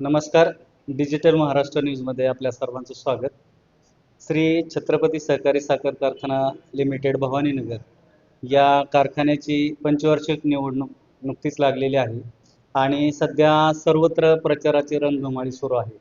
नमस्कार. डिजिटल महाराष्ट्र न्यूजमध्ये आपल्या सर्वांचं स्वागत. श्री छत्रपती सहकारी साखर कारखाना लिमिटेड भवानीनगर या कारखान्याची पंचवार्षिक निवडणूक नुकतीच लागलेली आहे आणि सध्या सर्वत्र प्रचाराची रणधुमाळी सुरू आहे.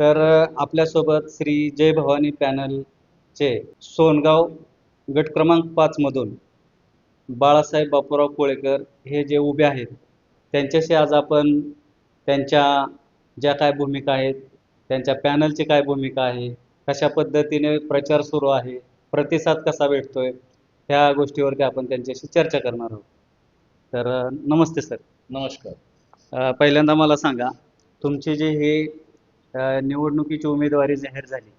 तर आपल्यासोबत श्री जय भवानी पॅनलचे सोनगाव गट क्रमांक पाचमधून बाळासाहेब बापूराव कोळेकर हे जे उभे आहेत त्यांच्याशी आज आपण त्यांच्या ज्या काय भूमिका आहेत त्यांच्या पॅनलची काय भूमिका आहे कशा पद्धतीने प्रचार सुरू आहे प्रतिसाद कसा भेटतोय ह्या गोष्टीवरती आपण त्यांच्याशी चर्चा करणार आहोत. तर नमस्ते सर. नमस्कार. पहिल्यांदा मला सांगा तुमची जी ही निवडणुकीची उमेदवारी जाहीर झाली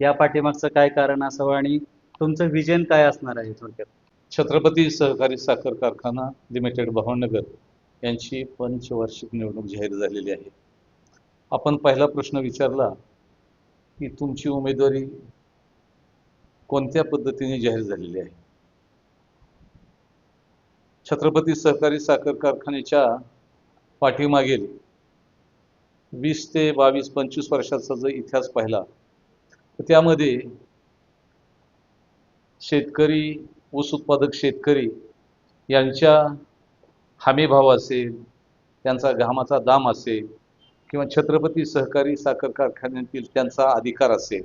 या पाठीमागचं काय कारण असावं आणि तुमचं विजन काय असणार आहे थोडक्यात? छत्रपती सहकारी साखर कारखाना लिमिटेड भावनगर यांची पंचवार्षिक निवडणूक जाहीर झालेली आहे. आपण पहिला प्रश्न विचारला की तुमची उमेदवारी कोणत्या पद्धतीने जाहीर झालेली आहे? छत्रपती सहकारी साखर कारखान्याच्या पाठीमागील वीस ते बावीस पंचवीस वर्षाचा जर इतिहास पाहिला तर त्यामध्ये शेतकरी ऊस उत्पादक शेतकरी यांच्या हमीभाव असेल त्यांचा घामाचा दाम असेल किंवा छत्रपती सहकारी साखर कारखान्यातील त्यांचा अधिकार असेल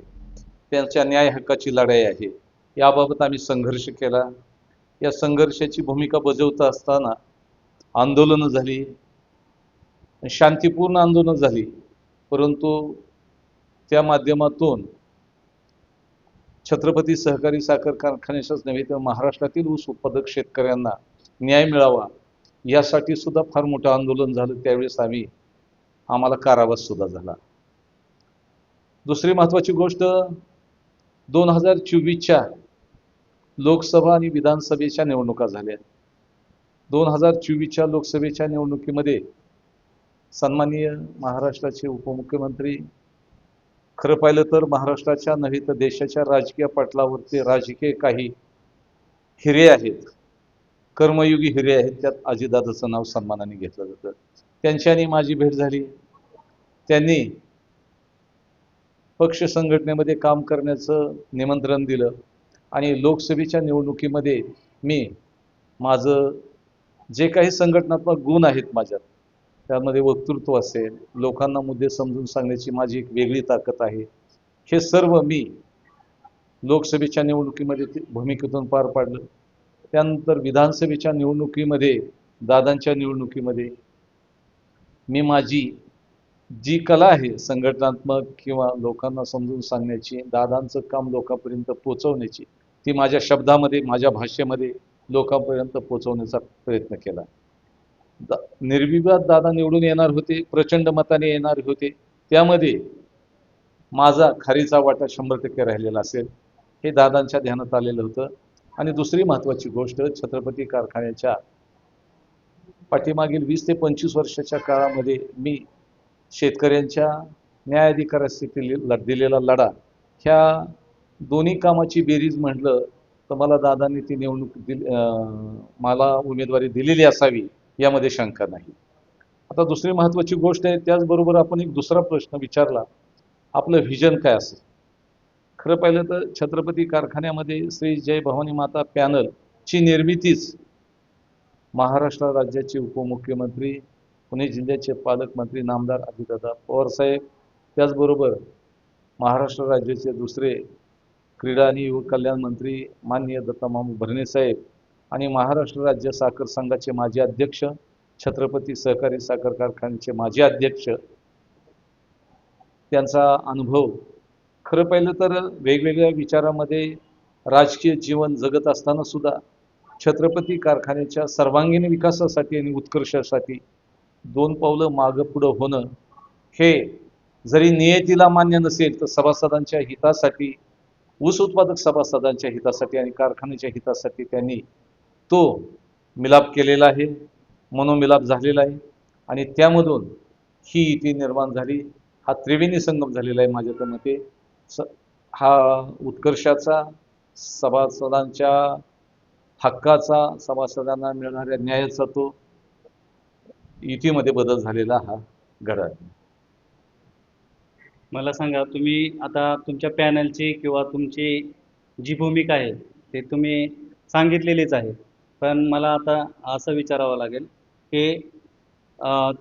त्यांच्या न्याय हक्काची लढाई आहे याबाबत आम्ही संघर्ष केला. या संघर्षाची भूमिका बजावत असताना आंदोलनं झाली. शांतीपूर्ण आंदोलनं झाली परंतु त्या माध्यमातून छत्रपती सहकारी साखर कारखान्याच्याच नव्हे तर महाराष्ट्रातील ऊस उत्पादक शेतकऱ्यांना न्याय मिळावा यासाठी सुद्धा फार मोठं आंदोलन झालं त्यावेळेस आम्ही. आम्हाला कारावास सुद्धा झाला. दुसरी महत्त्वाची गोष्ट दोन हजार चोवीसच्या लोकसभा आणि विधानसभेच्या निवडणुका झाल्या. दोन हजार चोवीसच्या लोकसभेच्या निवडणुकीमध्ये सन्माननीय महाराष्ट्राचे उपमुख्यमंत्री खरं पाहिलं तर महाराष्ट्राच्या नव्हे तर देशाच्या राजकीय पटलावरती राजकीय काही हिरे आहेत कर्मयुगी हिरे आहेत त्यात अजितदादाचं नाव सन्मानाने घेतलं जातं. त्यांच्यानी माझी भेट झाली. त्यांनी पक्ष संघटनेमध्ये काम करण्याचं निमंत्रण दिलं आणि लोकसभेच्या निवडणुकीमध्ये मी माझं जे काही संघटनात्मक गुण आहेत माझ्यात त्यामध्ये वक्तृत्व असेल लोकांना मुद्दे समजून सांगण्याची माझी एक वेगळी ताकद आहे. हे सर्व मी लोकसभेच्या निवडणुकीमध्ये ते भूमिकेतून पार पाडलं. त्यानंतर विधानसभेच्या निवडणुकीमध्ये दादांच्या निवडणुकीमध्ये मी माझी जी कला आहे संघटनात्मक किंवा लोकांना समजून सांगण्याची दादांचं काम लोकांपर्यंत पोचवण्याची ती माझ्या शब्दामध्ये माझ्या भाषेमध्ये लोकांपर्यंत पोचवण्याचा प्रयत्न केला. दा निर्विवाद दादा निवडून येणार होते प्रचंड मताने येणार होते. त्यामध्ये माझा खारीचा वाटा शंभर टक्के राहिलेला असेल. हे दादांच्या ध्यानात आलेलं होतं. आणि दुसरी महत्त्वाची गोष्ट छत्रपती कारखान्याच्या पाठीमागील वीस ते पंचवीस वर्षाच्या काळामध्ये मी शेतकऱ्यांच्या न्यायाधिकारासाठी लढ दिलेला लढा. ह्या दोन्ही कामाची बेरीज म्हटलं तर मला दादांनी ती निवडणूक दिली मला उमेदवारी दिलेली असावी यामध्ये शंका नाही. आता दुसरी महत्त्वाची गोष्ट आहे त्याचबरोबर आपण एक दुसरा प्रश्न विचारला. आपलं व्हिजन काय असेल? खरं पाहिलं तर छत्रपती कारखान्यामध्ये श्री जय भवानी माता पॅनलची निर्मितीच महाराष्ट्र राज्याचे उपमुख्यमंत्री पुणे जिल्ह्याचे पालकमंत्री नामदार अजितदादा पवारसाहेब त्याचबरोबर महाराष्ट्र राज्याचे दुसरे क्रीडा आणि युवक कल्याण मंत्री माननीय दत्तामामू भरणे साहेब आणि महाराष्ट्र राज्य साखर संघाचे माजी अध्यक्ष छत्रपती सहकारी साखर कारखान्याचे माजी अध्यक्ष. त्यांचा अनुभव खरं पाहिलं तर वेगवेगळ्या विचारामध्ये राजकीय जीवन जगत असताना सुद्धा छत्रपती कारखान्याच्या सर्वांगीण विकासासाठी आणि उत्कर्षासाठी दोन पावलं मागं पुढं होणं हे जरी नियतीला मान्य नसेल तर सभासदांच्या हितासाठी ऊस उत्पादक सभासदांच्या हितासाठी आणि कारखान्याच्या हितासाठी त्यांनी तो मिलाप केलेला आहे मनोमिलाप झालेला आहे. आणि त्यामधून ही युती निर्माण झाली हा त्रिवेणी संगम झालेला आहे माझ्या तर मते. स हा उत्कर्षाचा सभासदांच्या हक्काचा सभासदांना मिळणाऱ्या न्यायाचा तो युतीमध्ये बदल झालेला हा घडा. मला सांगा तुम्ही आता तुमच्या पॅनलची किंवा तुमची जी भूमिका आहे ते तुम्ही सांगितलेलीच आहे. पण मला आता असं विचारावं लागेल की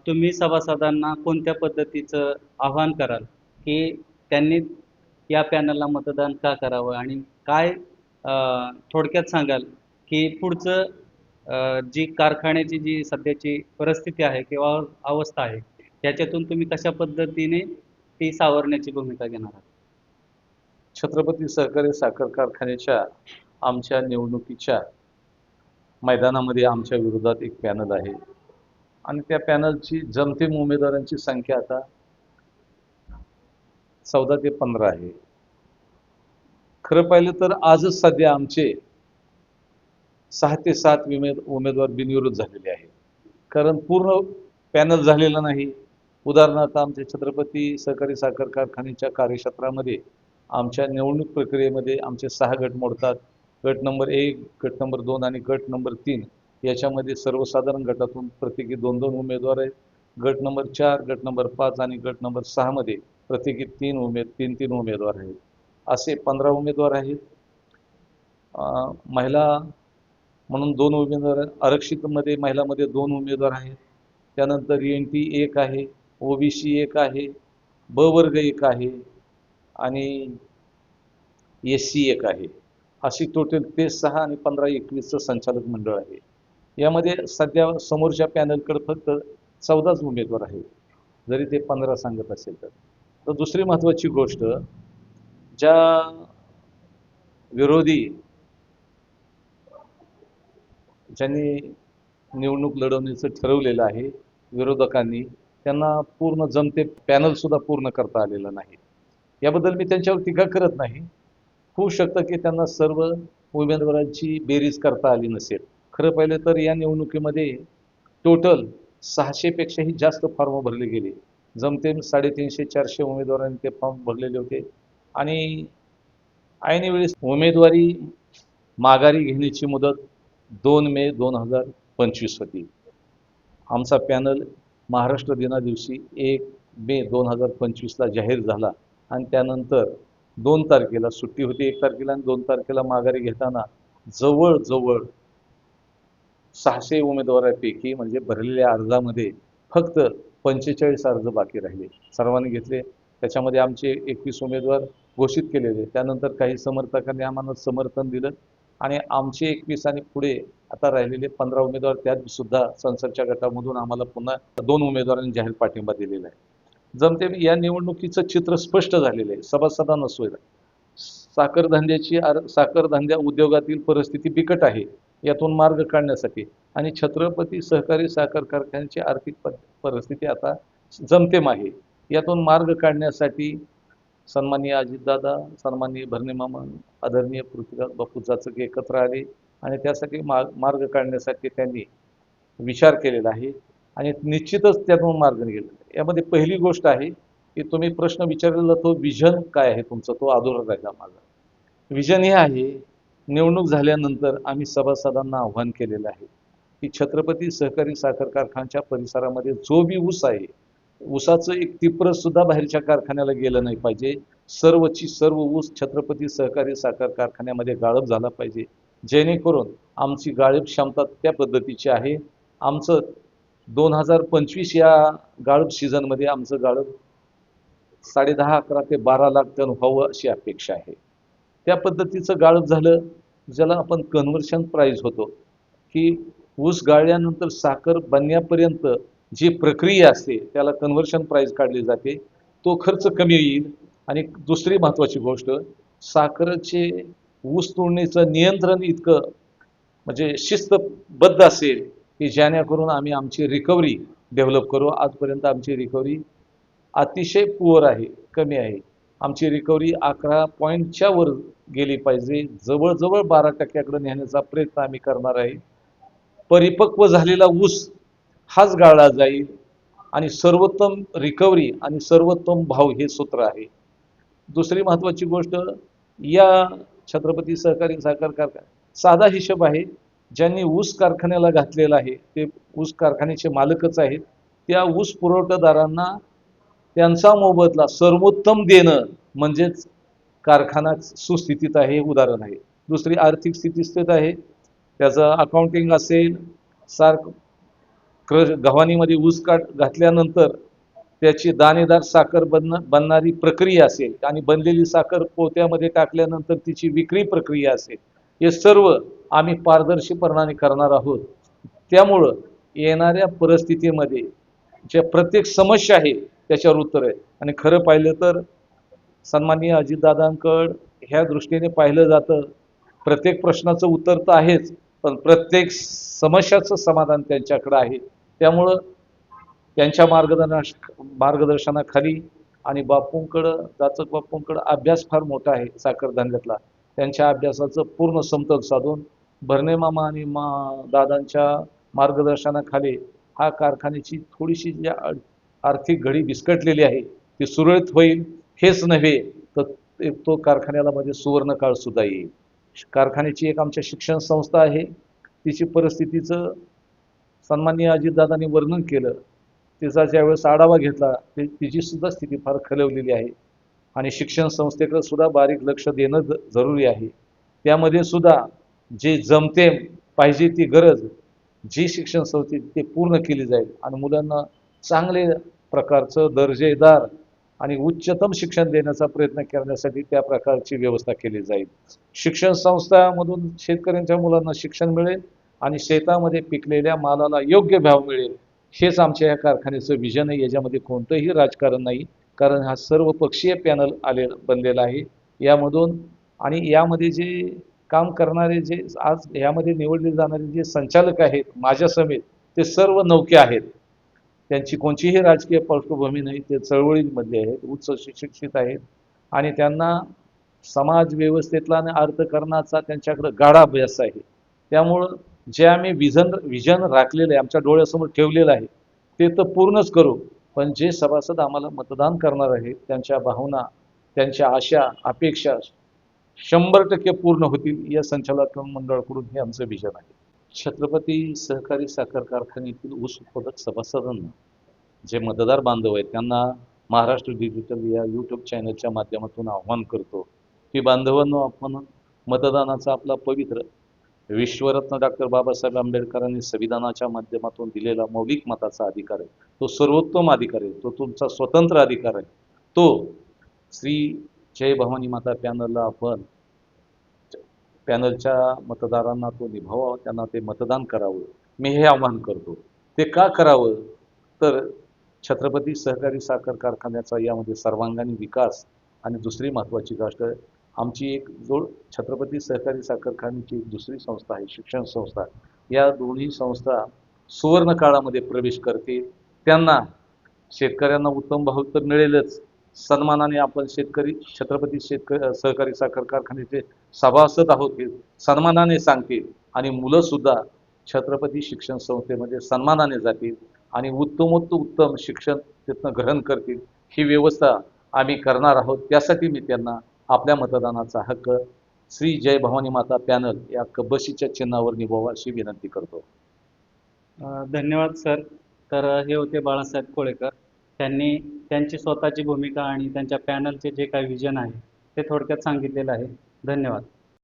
तुम्ही सभासदांना कोणत्या पद्धतीचं आव्हान कराल? की त्यांनी या पॅनलला मतदान का करावं? आणि काय थोडक्यात सांगाल की पुढचं जी कारखान्याची जी सध्याची परिस्थिती आहे किंवा अवस्था आहे त्याच्यातून तुम्ही कशा पद्धतीने ती सावरण्याची भूमिका घेणार आहात? छत्रपती सहकारी साखर कारखान्याच्या आमच्या निवडणुकीच्या मैदानामध्ये आमच्या विरोधात एक पॅनल आहे. आणि त्या पॅनलची जमतेम उमेदवारांची संख्या आता चौदा ते पंधरा आहे. खरं पाहिलं तर आजच सध्या आमचे सहा ते सात विमे उमेदवार बिनविरोध झालेले आहेत. कारण पूर्ण पॅनल झालेला नाही. उदाहरणार्थ आमचे छत्रपती सहकारी साखर कारखान्याच्या कार्यक्षेत्रामध्ये आमच्या निवडणूक प्रक्रियेमध्ये आमचे सहा गट मोडतात. गट नंबर एक गट नंबर दोन आणि गट नंबर तीन याच्यामध्ये सर्वसाधारण गटातून प्रत्येकी दोन दोन उमेदवार आहेत. गट नंबर चार गट नंबर पाच आणि गट नंबर सहामध्ये प्रत्येकी तीन उमेद तीन तीन उमेदवार आहेत. असे पंधरा उमेदवार आहेत. महिला म्हणून दोन उमेदवार आरक्षितमध्ये महिलामध्ये दोन उमेदवार आहेत. त्यानंतर एन टी एक आहे ओबीसी एक आहे ब वर्ग एक आहे आणि एस सी एक आहे. अशी टोटल ते सहा आणि पंधरा एकवीसचं संचालक मंडळ आहे. यामध्ये सध्या समोरच्या पॅनलकडे फक्त चौदाच उमेदवार आहेत. जरी ते पंधरा सांगत असेल तर. तर दुसरी महत्त्वाची गोष्ट ज्या विरोधी ज्यांनी निवडणूक लढवण्याचं ठरवलेलं आहे विरोधकांनी त्यांना पूर्ण जमते पॅनल सुद्धा पूर्ण करता आलेलं नाही. याबद्दल मी त्यांच्यावर टीका करत नाही. होऊ शकतं की त्यांना सर्व उमेदवारांची बेरीज करता आली नसेल. खरं पाहिलं तर या निवडणुकीमध्ये टोटल सहाशेपेक्षाही जास्त फॉर्म भरले गेले. जमतेम साडेतीनशे चारशे उमेदवारांनी ते फॉर्म भरलेले होते. आणि ऐनवेळेस उमेदवारी माघारी घेण्याची मुदत दोन मे दोन हजार पंचवीस होती. आमचा पॅनल महाराष्ट्र दिना दिवशी एक मे दोन हजार पंचवीसला जाहीर झाला आणि त्यानंतर दोन तारखेला सुट्टी होती. एक तारखेला आणि दोन तारखेला माघारी घेताना जवळजवळ सहाशे उमेदवारापैकी म्हणजे भरलेल्या अर्जामध्ये फक्त पंचेचाळीस अर्ज बाकी राहिले. सर्वांनी घेतले. त्याच्यामध्ये आमचे एकवीस उमेदवार घोषित केलेले. त्यानंतर काही समर्थकांनी आम्हाला समर्थन दिलं. आणि आमचे एकवीस आणि पुढे आता राहिलेले पंधरा उमेदवार त्यात सुद्धा संसदच्या गटामधून आम्हाला पुन्हा दोन उमेदवारांनी जाहीर पाठिंबा दिलेला आहे. जमते या निवडणुकीचं चित्र स्पष्ट झालेलं आहे सभासदा नसोय साखरधंद्याची आर साखरधंद्या उद्योगातील परिस्थिती बिकट आहे यातून मार्ग काढण्यासाठी आणि छत्रपती सहकारी साखर कारखान्याची आर्थिक प- परिस्थिती आता जमतेम आहे यातून मार्ग काढण्यासाठी सन्माननीय अजितदादा सन्माननीय भरणे मामा आदरणीय पृथ्वीराज बापू जाचक एकत्र आले आणि त्यासाठी मार्ग मार्ग काढण्यासाठी त्यांनी विचार केलेला आहे आणि निश्चितच त्यातून मार्ग निघेल यामध्ये पहिली गोष्ट आहे की तुम्ही प्रश्न विचारलेला तो विजन काय आहे तुमचा? तो अधुरा राहिला माझा. विजन हे आहे निवडणूक झाल्यानंतर आम्ही सभासदांना आव्हान केलेलं आहे की छत्रपती सहकारी साखर कारखान्याच्या परिसरामध्ये जो बी ऊस आहे ऊसाचं एक तिप्र सुद्धा बाहेरच्या कारखान्याला गेलं नाही पाहिजे. सर्वची सर्व ऊस छत्रपती सहकारी साखर कारखान्यामध्ये गाळप झाला पाहिजे. जेणेकरून आमची गाळप क्षमता त्या पद्धतीची आहे. आमचं दोन हजार पंचवीस या गाळप सीझनमध्ये आमचं गाळप साडे दहा अकरा ते बारा लाख टन व्हावं अशी अपेक्षा आहे. त्या पद्धतीचं गाळप झालं ज्याला आपण कन्व्हर्शन प्राईज होतो की ऊस गाळल्यानंतर साखर बनण्यापर्यंत जी प्रक्रिया असते त्याला कन्व्हर्शन प्राईज काढली जाते तो खर्च कमी येईल आणि दुसरी महत्त्वाची गोष्ट साखरेचे ऊस तोडणीचं नियंत्रण इतकं म्हणजे शिस्तबद्ध असेल की जेणेकरून आम्ही आमची रिकव्हरी डेव्हलप करू. आजपर्यंत आमची रिकव्हरी अतिशय पुअर आहे कमी आहे. आमची रिकव्हरी अकरा पॉईंटच्या वर गेली पाहिजे. जवळजवळ बारा टक्क्याकडे नेण्याचा प्रयत्न आम्ही करणार आहे. परिपक्व झालेला ऊस हाच गाळला जाईल. आणि सर्वोत्तम रिकव्हरी आणि सर्वोत्तम भाव हे सूत्र आहे. दुसरी महत्त्वाची गोष्ट या छत्रपती सहकारी साखर कारखाना साधा हिशोब आहे ज्यांनी ऊस कारखान्याला घातलेला आहे ते ऊस कारखान्याचे मालकच आहेत. त्या ऊस पुरवठादारांना त्यांचा मोबदला सर्वोत्तम देणं म्हणजेच कारखाना सुस्थितीत आहे हे उदाहरण आहे. दुसरी आर्थिक स्थिती स्थित आहे. त्याचं अकाउंटिंग असेल सारखं क्र गव्हाणीमध्ये ऊस काट घातल्यानंतर त्याची दाणेदार साखर बन बनणारी प्रक्रिया असेल आणि बनलेली साखर पोत्यामध्ये टाकल्यानंतर तिची विक्री प्रक्रिया असेल. हे सर्व आम्ही पारदर्शीपणाने करणार आहोत. त्यामुळं येणाऱ्या परिस्थितीमध्ये ज्या प्रत्येक समस्या आहे त्याच्यावर उत्तर आहे. आणि खरं पाहिलं तर सन्माननीय अजितदादांकड ह्या दृष्टीने पाहिलं जातं प्रत्येक प्रश्नाचं उत्तर तर आहेच पण प्रत्येक समस्याचं समाधान त्यांच्याकडं आहे. त्यामुळं त्यांच्या मार्गदर्श मार्गदर्शनाखाली आणि बापूंकडं जाचक बापूंकडं अभ्यास फार मोठा आहे साखर धंद्यातला त्यांच्या अभ्यासाचं पूर्ण समतोल साधून भरणे मामा आणि मा दादांच्या मार्गदर्शनाखाली हा कारखान्याची थोडीशी जी आर्थिक घडी विस्कटलेली आहे ती सुरळीत होईल हेच नव्हे तर तो कारखान्याला म्हणजे सुवर्णकाळसुद्धा सुद्धा येईल. कारखान्याची एक आमच्या शिक्षण संस्था आहे तिची परिस्थितीचं सन्माननीय अजितदादांनी वर्णन केलं. तिचा ज्यावेळेस आढावा घेतला ते तिची सुद्धा स्थिती फार खलवलेली आहे. आणि शिक्षण संस्थेकडे सुद्धा बारीक लक्ष देणं जरुरी आहे. त्यामध्ये सुद्धा जे जमते पाहिजे ती गरज जी शिक्षण संस्थेची ते पूर्ण केली जाईल. आणि मुलांना चांगले प्रकारचं दर्जेदार आणि उच्चतम शिक्षण देण्याचा प्रयत्न करण्यासाठी त्या प्रकारची व्यवस्था केली जाईल. शिक्षण संस्थामधून शेतकऱ्यांच्या मुलांना शिक्षण मिळेल आणि शेतामध्ये पिकलेल्या मालाला योग्य भाव मिळेल हेच आमच्या या कारखान्याचं विजन आहे. याच्यामध्ये कोणतंही राजकारण नाही कारण हा सर्व पक्षीय पॅनल आले बनलेला आहे. यामधून आणि यामध्ये जे काम करणारे जे आज यामध्ये निवडले जाणारे जे संचालक आहेत माझ्या समेत ते सर्व नौके आहेत. त्यांची कोणतीही राजकीय पार्श्वभूमी नाही ते चळवळींमध्ये आहेत उच्च शिक्षित आहेत. आणि त्यांना समाज व्यवस्थेतला आणि अर्थकारणाचा त्यांच्याकडं गाढा अभ्यास आहे. त्यामुळं जे आम्ही विजन विजन राखलेलं आहे आमच्या डोळ्यासमोर ठेवलेलं आहे ते तर पूर्णच करू. पण जे सभासद आम्हाला मतदान करणार आहेत त्यांच्या भावना त्यांच्या आशा अपेक्षा शंभर टक्के पूर्ण होतील या संचालक मंडळाकडून हे आमचं विजन आहे. छत्रपती सहकारी साखर कारखान्यातील ऊस उत्पादक सभासदांना जे मतदार बांधव आहेत त्यांना महाराष्ट्र डिजिटल या यूट्यूब चॅनलच्या माध्यमातून आव्हान करतो की बांधवांना आपण मतदानाचा आपला पवित्र विश्वरत्न डॉक्टर बाबासाहेब आंबेडकरांनी संविधानाच्या माध्यमातून दिलेला मौलिक मताचा अधिकार आहे. तो सर्वोत्तम अधिकार आहे. तो तुमचा स्वतंत्र अधिकार आहे. तो श्री जय भवानी माता पॅनलला आपण पॅनलच्या मतदारांना तो निभावावा त्यांना ते मतदान करावं. मी हे आवाहन करतो. ते का करावं? तर छत्रपती सहकारी साखर कारखान्याचा यामध्ये सर्वांगाने विकास आणि दुसरी महत्त्वाची गोष्ट आमची एक जोड छत्रपती सहकारी साखर कारखान्याची दुसरी संस्था आहे शिक्षण संस्था. या दोन्ही संस्था सुवर्ण काळामध्ये प्रवेश करते. त्यांना शेतकऱ्यांना उत्तम भाव तर मिळेलच. सन्मानाने आपण शेतकरी छत्रपती शेतकरी सहकारी साखर कारखान्याचे सभासद आहोत हे सन्मानाने सांगतील आणि मुलंसुद्धा छत्रपती शिक्षण संस्थेमध्ये म्हणजे सन्मानाने जातील आणि उत्तमोत्त उत्तम शिक्षण तिथनं ग्रहण करतील. ही व्यवस्था आम्ही करणार आहोत. त्यासाठी मी त्यांना आपल्या मतदानाचा हक्क श्री जय भवानी माता पॅनल या कबशीच्या चिन्हावर निभावा अशी विनंती करतो. धन्यवाद सर. तर हे होते बाळासाहेब कोळेकर. त्यांनी त्यांची स्वतःची भूमिका आणि त्यांच्या पॅनलचे जे काही विजन आहे ते थोडक्यात सांगितलेलं आहे. धन्यवाद.